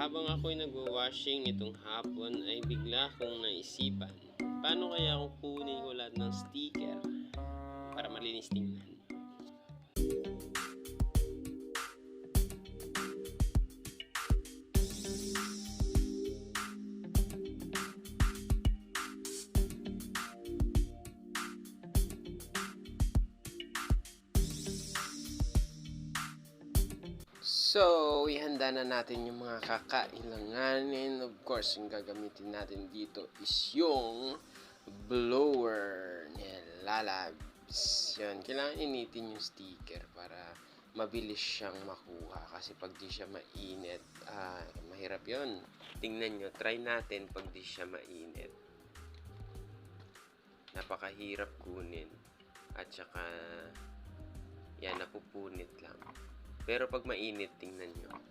Habang ako'y nagwa-washing itong hapon ay bigla kong naisipan. Paano kaya kung kunin ko lahat ng sticker para malinis tingnan? So, ihanda na natin yung mga kakailanganin. Of course, yung gagamitin natin dito is yung blower ni Lalabs. Yan, kailangan initin yung sticker para mabilis siyang makuha. Kasi pag di siya mainit, ah, mahirap yon. Tingnan nyo, try natin pag di siya mainit. Napakahirap kunin. At saka, yan, napupunit lang. Pero pag mainit, tingnan nyo.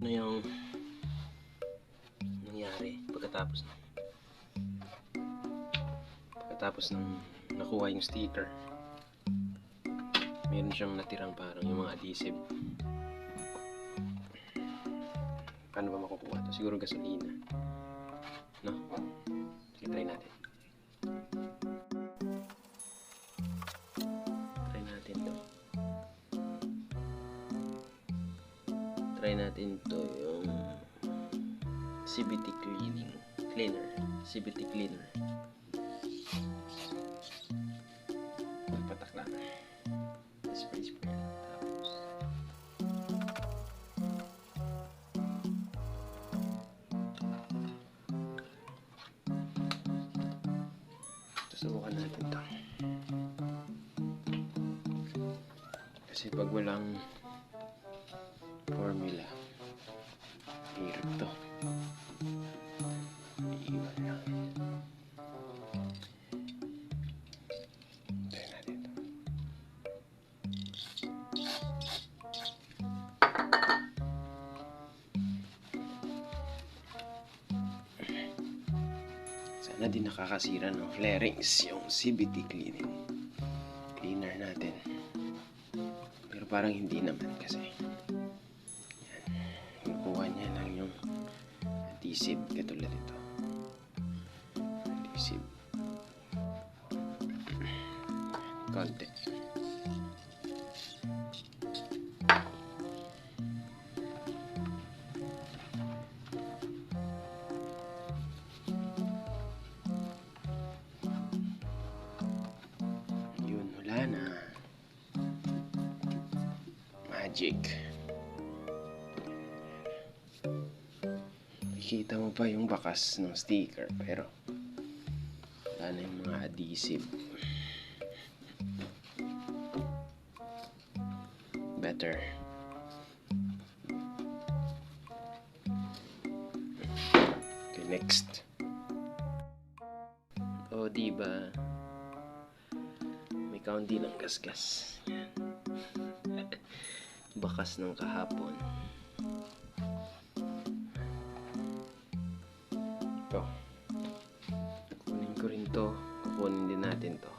Ano yung nangyari pagkatapos ng pagkatapos ng nakuha yung sticker meron siyang natirang parang yung mga adhesive paano ba makukuha to? siguro gasolina no? Sige, try natin. Natin to yung CBT cleaning cleaner. CBT cleaner. Patak lang. Spray spray. Tapos Susubukan natin to. Kasi pag walang formula, Sana din nakakasira ng flarings yung CBT cleaning. Cleaner natin. Pero parang hindi naman kasi. Yan. Kukuha niya lang yung adhesive katulad ito. Adhesive. Konti. Magic. makikita mo pa yung bakas ng sticker pero wala na yung mga adhesive. Better. Okay, next. Oh, di ba? May kaunti ng gasgas. Yan. Bakas ng kahapon. Ito. Kunin ko rin to. Kukunin din natin to.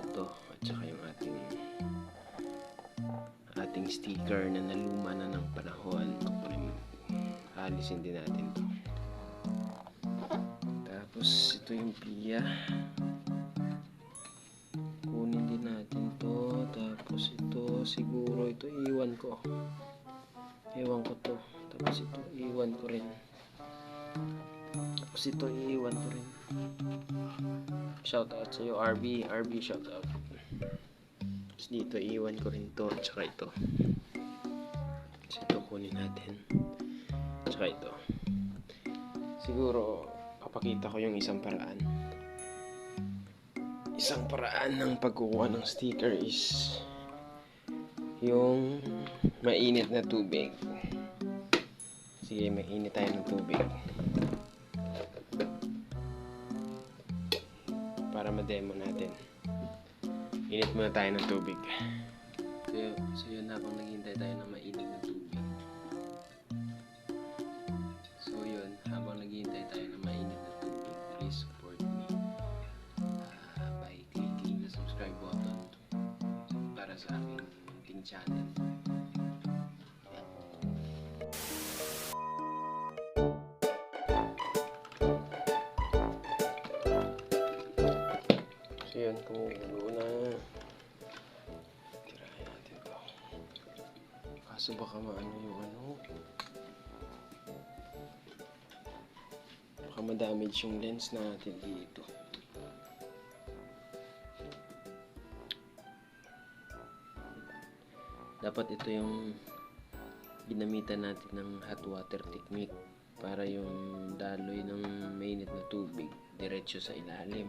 Ito. At saka yung ating ating sticker na naluma na ng panahon. Kukunin. Alisin din natin to. Tapos ito yung piya. Ito iwan ko. Iwan ko to. Tapos ito iwan ko rin. Tapos ito iwan ko rin. Shout out sa iyo RB. RB shout out. Tapos dito iwan ko rin to. Tsaka ito. Tapos ito kunin natin. Tsaka ito. Siguro papakita ko yung isang paraan. Isang paraan ng pagkukuha ng sticker is yung mainit na tubig. Sige, mainit tayo ng tubig. Para ma-demo natin. Init muna tayo ng tubig. So, so yun habang naghihintay tayo ng mainit na tubig. Munting channel. Yan. So yun, kumukulo na. Tirahin natin to. Kaso baka maano yung ano. Baka ma-damage yung lens natin dito. Dapat ito yung ginamitan natin ng hot water technique para yung daloy ng mainit na tubig diretso sa ilalim.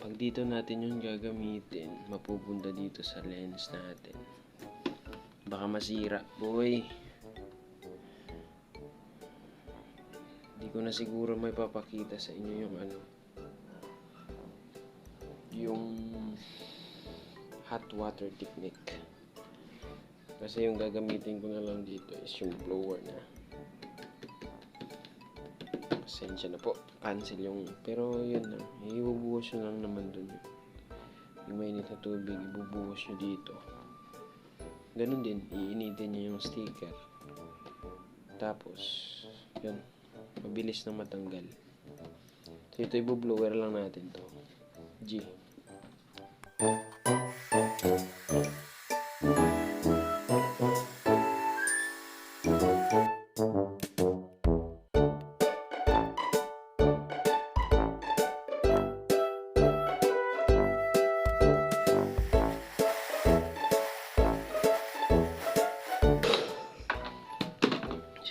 Pag dito natin yung gagamitin, mapupunta dito sa lens natin. Baka masira, boy. Hindi ko na siguro may papakita sa inyo yung ano. Yung hot water technique. Kasi yung gagamitin ko na lang dito is yung blower na. Pasensya na po. Cancel yung... Pero yun lang. Ibubuhos nyo lang naman dun. Yung mainit na tubig, ibubuhos nyo dito. Ganun din. Iinitin nyo yung sticker. Tapos, yun. Mabilis na matanggal. So, ito ibublower lang natin to. G.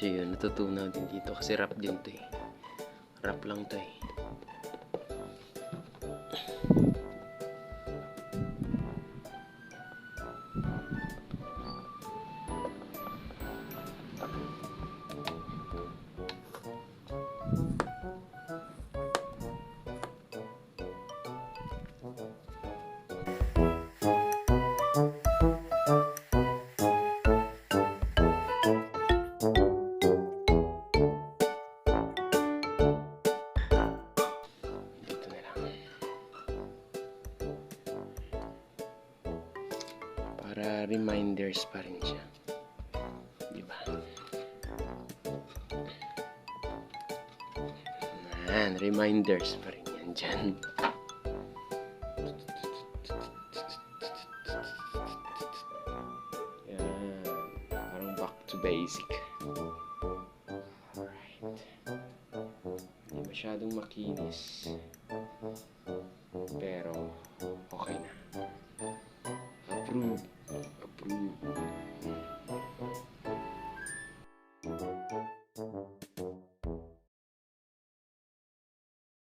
So yun, natutunan din dito kasi rap din to eh. Rap lang to eh. Reminders pa rin siya. Di ba? Yan, reminders pa rin yan dyan. Yan, parang back to basic. Alright. Hindi masyadong makinis. Pero,